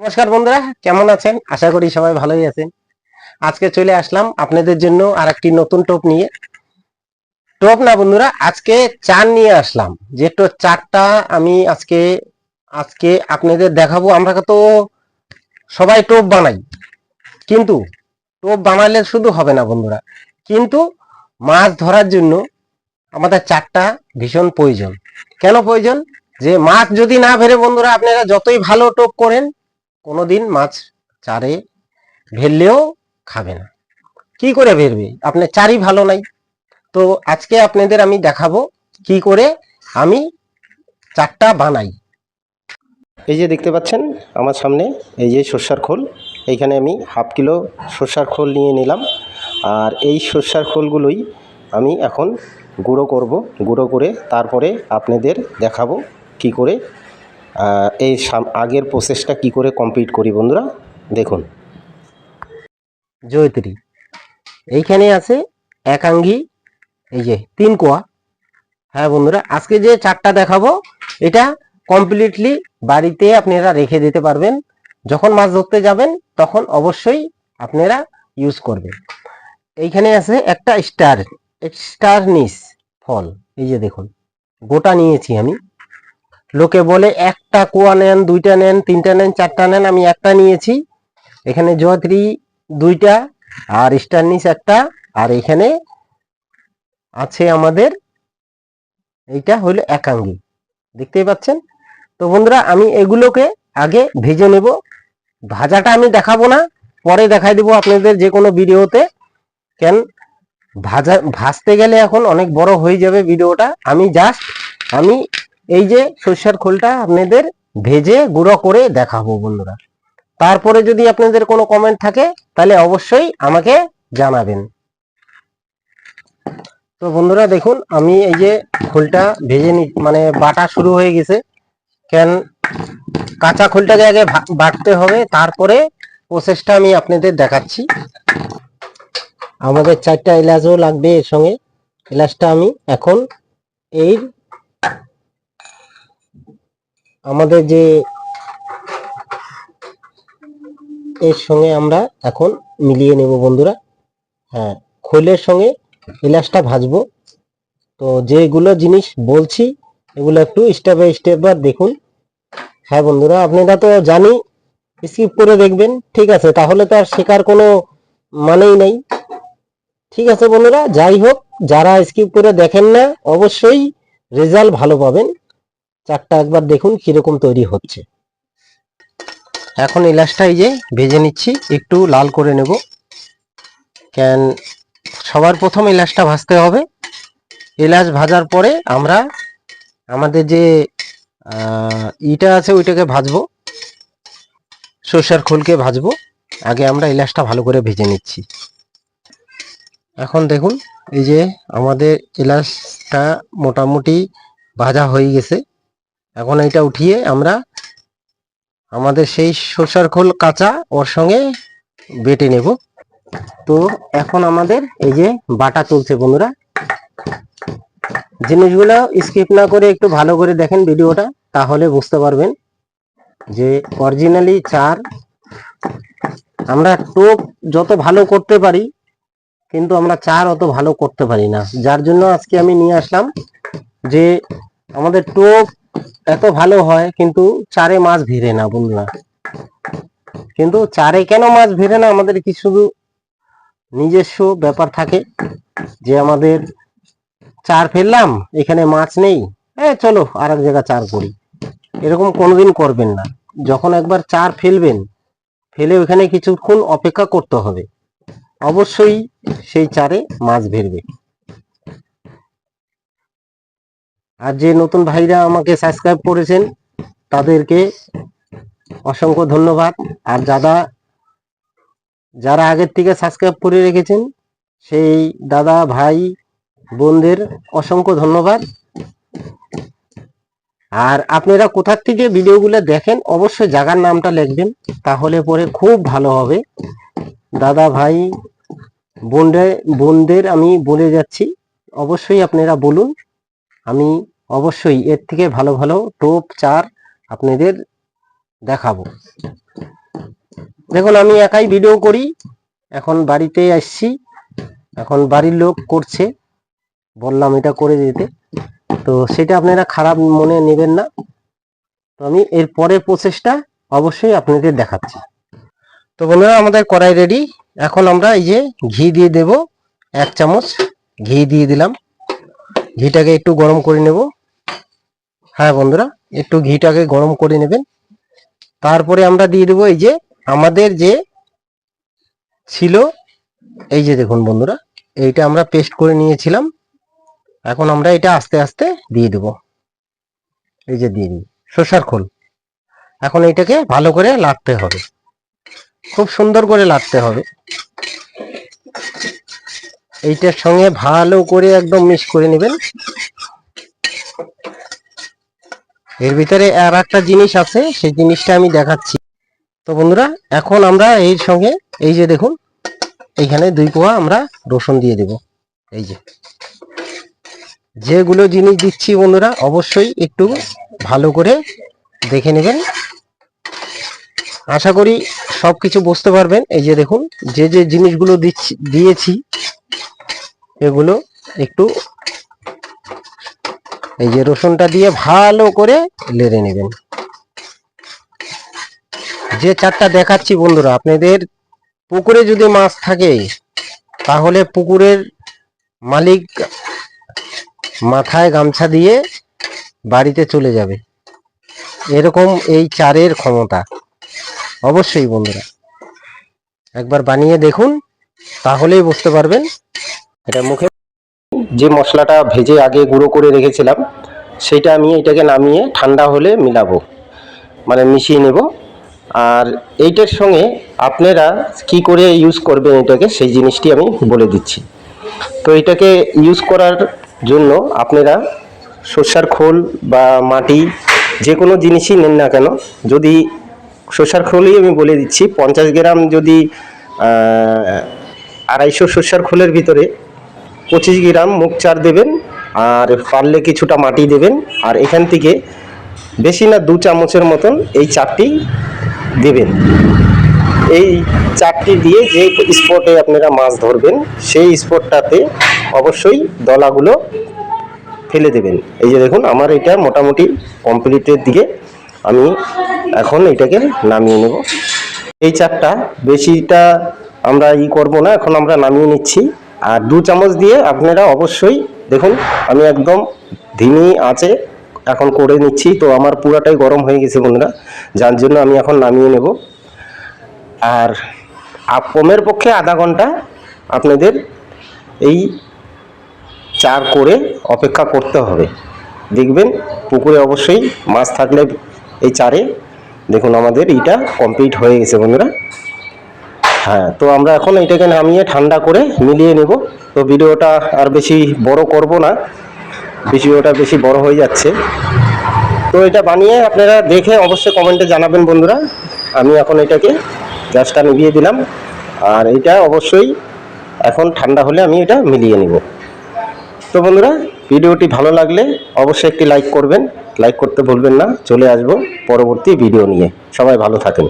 নমস্কার বন্ধুরা, কেমন আছেন? আশা করি সবাই ভালোই আছেন। আজকে চলে আসলাম আপনাদের জন্য আর একটি নতুন টোপ নিয়ে। টোপ না বন্ধুরা, আজকে চার নিয়ে আসলাম। যে তো চারটা আমি আজকে আজকে আপনাদের দেখাবো, আমরা তো সবাই টোপ বানাই। কিন্তু টোপ বানালে শুধু হবে না বন্ধুরা, কিন্তু মাছ ধরার জন্য আমাদের চারটা ভীষণ প্রয়োজন। কেন প্রয়োজন? যে মাছ যদি না ভেরে বন্ধুরা, আপনারা যতই ভালো টোপ করেন কোনোদিন মাছ চারে ভেললেও খাবে না। কি করে ভেরবে আপনার চারই ভালো নাই। তো আজকে আপনাদের আমি দেখাবো কি করে আমি চারটা বানাই। এই যে দেখতে পাচ্ছেন আমার সামনে এই যে সর্ষার খোল। এইখানে আমি হাফ কিলো সর্ষার খোল নিয়ে নিলাম। আর এই সর্ষার খোলগুলোই আমি এখন গুঁড়ো করব। গুঁড়ো করে তারপরে আপনাদের দেখাবো কি করে এই আগের প্রসেসটা কি করে কমপ্লিট করি বন্ধুরা? দেখুন। জয়ত্রী। এইখানে আছে একাঙ্গি এই যে তিন কোয়া। হ্যাঁ বন্ধুরা, আজকে যে চারটা দেখাবো, এটা কমপ্লিটলি বাড়িতে আপনারা রেখে দিতে পারবেন। যখন মাছ ধরতে যাবেন, তখন অবশ্যই আপনারা ইউজ করবেন। এইখানে আছে একটা স্টার স্টার নিস ফল। এই যে দেখুন, গোটা নিয়েছি আমি। লোকে বলে একটা কুয়া নেন, দুইটা নেন, তিনটা নেন, চারটা নেন, আমি একটা নিয়েছি। এখানে জয়ত্রী দুইটা, আর স্টারনিস একটা, আর এখানে আছে আমাদের, এইটা হলো একাঙ্গি দেখতেই পাচ্ছেন? তো বন্ধুরা, আমি এগুলোকে আগে ভেজে নেব। ভাজাটা আমি দেখাবো না, পরে দেখাই দেবো আপনাদের যে কোনো ভিডিওতে। কেন? ভাজা, ভাজতে গেলে এখন অনেক বড় হয়ে যাবে ভিডিওটা। আমি জাস্ট আমি এই যে সর্ষের খোলটা আপনাদের ভেজে গুঁড়ো করে দেখাবো বন্ধুরা। তারপরে যদি আপনাদের কোনো কমেন্ট থাকে, তাহলে অবশ্যই আমাকে জানাবেন। তো বন্ধুরা দেখুন, আমি এই যে খোলটা ভেজে নি মানে বাটা শুরু হয়ে গেছে। কেন কাঁচা খোলটাকে আগে বাটতে হবে, তারপরে প্রসেসটা আমি আপনাদের দেখাচ্ছি। আমাদের চারটা এলাচও লাগবে এর সঙ্গে। এলাচটা আমি এখন এই আমাদের যে এর সঙ্গে আমরা এখন মিলিয়ে নেব বন্ধুরা। হ্যাঁ খোলের সঙ্গে এলাচটা ভাজবো। তো যেগুলো জিনিস বলছি, এগুলো একটু স্টেপ বাই স্টেপ বার দেখুন। হ্যাঁ বন্ধুরা, আপনারা তো জানি স্কিপ করে দেখবেন, ঠিক আছে। তাহলে তো আর শেখার কোনো মানেই নেই। ঠিক আছে বন্ধুরা, যাই হোক, যারা স্কিপ করে দেখেন না, অবশ্যই রেজাল্ট ভালো পাবেন। চারটা একবার দেখুন কীরকম তৈরি হচ্ছে। এখন এলাচটা এই যে ভেজে নিচ্ছি, একটু লাল করে নেব। কেন, সবার প্রথম এলাচটা ভাজতে হবে। এলাচ ভাজার পরে আমরা আমাদের যে ইটা আছে ওইটাকে ভাজবো। সর্ষের খোলকে ভাজবো। আগে আমরা এলাচটা ভালো করে ভেজে নিচ্ছি। এখন দেখুন, এই যে আমাদের এলাচটা মোটামুটি ভাজা হয়ে গেছে। এখন এটা উঠিয়ে আমরা আমাদের সেই সর্ষার খোল কাঁচা ওর সঙ্গে বেটে নেব। তো এখন আমাদের এই যে বাটা চলছে বন্ধুরা। জিনিসগুলো স্কিপ না করে একটু ভালো করে দেখেন ভিডিওটা, তাহলে বুঝতে পারবেন যে অরিজিনালি চার, আমরা টোপ যত ভালো করতে পারি, কিন্তু আমরা চার অত ভালো করতে পারি না। যার জন্য আজকে আমি নিয়ে আসলাম যে আমাদের টোপ এত ভালো হয়, কিন্তু চারে মাছ ভিড়ে না বন্ধুরা কিন্তু চারে কেন মাছ ভিড়ে না, আমাদের কি শুধু নিজস্ব ব্যাপার থাকে যে আমাদের চার ফেললাম, এখানে মাছ নেই। হ্যাঁ চলো আর এক জায়গায় চার করি। এরকম কোনোদিন করবেন না। যখন একবার চার ফেলবেন, ফেলে ওখানে কিছুক্ষণ অপেক্ষা করতে হবে। অবশ্যই সেই চারে মাছ ভেরবে আর যে নতুন ভাইরা আমাকে সাবস্ক্রাইব করেছেন, তাদেরকে অসংখ্য ধন্যবাদ। আর যারা যারা আগের থেকে সাবস্ক্রাইব করে রেখেছেন, সেই দাদা, ভাই, বোনদের অসংখ্য ধন্যবাদ। আর আপনারা কোথার থেকে ভিডিওগুলো দেখেন, অবশ্যই জায়গার নামটা লিখবেন, তাহলে পরে খুব ভালো হবে। দাদা, ভাই বোনদের বোনদের আমি বলে যাচ্ছি, অবশ্যই আপনারা বলুন। আমি অবশ্যই এর থেকে ভালো ভালো টোপ চার আপনাদের দেখাবো। দেখুন, আমি একাই ভিডিও করি। এখন বাড়িতে আসছি। এখন বাড়ির লোক করছে। বললাম এটা করে দিতে। তো সেটা আপনারা খারাপ মনে নেবেন না। তো আমি এর পরের প্রসেসটা অবশ্যই আপনাদের দেখাচ্ছি। তো বন্ধুরা, আমাদের কড়াই রেডি এখন আমরা এই যে ঘি দিয়ে দেব। এক চামচ ঘি দিয়ে দিলাম। ঘিটাকে একটু গরম করে নেব। হ্যাঁ বন্ধুরা, একটু ঘিটাকে গরম করে নেবেন। তারপরে আমরা দিয়ে দেবো এই যে আমাদের যে ছিল, এই যে দেখুন বন্ধুরা, এইটা আমরা পেস্ট করে নিয়েছিলাম। এখন আমরা এটা আস্তে আস্তে দিয়ে দেব। এই যে দিয়ে দিই, শসার খোল। এখন এইটাকে ভালো করে লাটতে হবে। খুব সুন্দর করে লাটতে হবে। এইটার সঙ্গে ভালো করে একদম মিক্স করে নেবেন। এর ভিতরে আর একটা জিনিস আছে, সেই জিনিসটা আমি দেখাচ্ছি। তো বন্ধুরা, এখন আমরা এর সঙ্গে, এই যে দেখুন, এইখানে দুই কোয়া আমরা রসুন দিয়ে দেব। এই যে। যেগুলো জিনিস দিচ্ছি বন্ধুরা, অবশ্যই একটু ভালো করে দেখে নেবেন। আশা করি সবকিছু বুঝতে পারবেন। এই যে দেখুন, যে যে জিনিসগুলো দিচ্ছি, দিয়েছি এগুলো একটু এই যে রসুনটা দিয়ে ভালো করে লেড়ে নেবেন। যে চারটা দেখাচ্ছি বন্ধুরা, আপনাদের পুকুরে যদি মাছ থাকে, তাহলে পুকুরের মালিক মাথায় গামছা দিয়ে বাড়িতে চলে যাবে। এরকম এই চারের ক্ষমতা। অবশ্যই বন্ধুরা, একবার বানিয়ে দেখুন, তাহলেই বুঝতে পারবেন এটা মুখে যে মশলাটা ভেজে আগে গুঁড়ো করে রেখেছিলাম সেটা আমি এটাকে নামিয়ে ঠান্ডা হলে মিলাবো মানে মিশিয়ে নেব। আর এইটার সঙ্গে আপনারা কি করে ইউজ করবেন এটাকে, সেই জিনিসটি আমি বলে দিচ্ছি। তো এটাকে ইউজ করার জন্য আপনারা সর্ষার খোল বা মাটি, যে কোনো জিনিসই নেন না কেন, যদি সর্ষার খোলই আমি বলে দিচ্ছি, পঞ্চাশ গ্রাম যদি আড়াইশো সর্ষার খোলের ভিতরে পঁচিশ গ্রাম মুগ চার দেবেন আর পারলে কিছুটা মাটি দেবেন। আর এখান থেকে বেশি না দু চামচের মতন এই চারটি দেবেন। এই চারটি দিয়ে যে স্পটে আপনারা মাছ ধরবেন, সেই স্পটটাতে অবশ্যই দলাগুলো ফেলে দেবেন। এই যে দেখুন, আমার এটা মোটামুটি কমপ্লিটের দিকে আমি এখন এটাকে নামিয়ে নেব। এই চারটা বেশিটা আমরা ই করব না, এখন আমরা নামিয়ে নিচ্ছি। আর দু চামচ দিয়ে আপনারা অবশ্যই দেখুন, আমি একদম ধিমি আছে, এখন করে নিচ্ছি। তো আমার পুরাটাই গরম হয়ে গেছে বন্ধুরা, যার জন্য আমি এখন নামিয়ে নেব। আর কমের পক্ষে আধা ঘণ্টা আপনাদের এই চার করে অপেক্ষা করতে হবে। দেখবেন, পুকুরে অবশ্যই মাছ থাকলে এই চারে, দেখুন আমাদের এটা কমপ্লিট হয়ে গেছে বন্ধুরা। হ্যাঁ তো আমরা এখন এটাকে নামিয়ে ঠান্ডা করে মিলিয়ে নেব। তো ভিডিওটা আর বেশি বড় করব না। ভিডিওটা বেশি বড় হয়ে যাচ্ছে। তো এটা বানিয়ে আপনারা দেখে অবশ্যই কমেন্টে জানাবেন বন্ধুরা। আমি এখন এটাকে গ্যাসটা নিভিয়ে দিলাম। আর এটা অবশ্যই এখন ঠান্ডা হলে আমি এটা মিলিয়ে নিব। তো বন্ধুরা, ভিডিওটি ভালো লাগলে অবশ্যই একটি লাইক করবেন। লাইক করতে ভুলবেন না। চলে আসব পরবর্তী ভিডিও নিয়ে। সবাই ভালো থাকেন।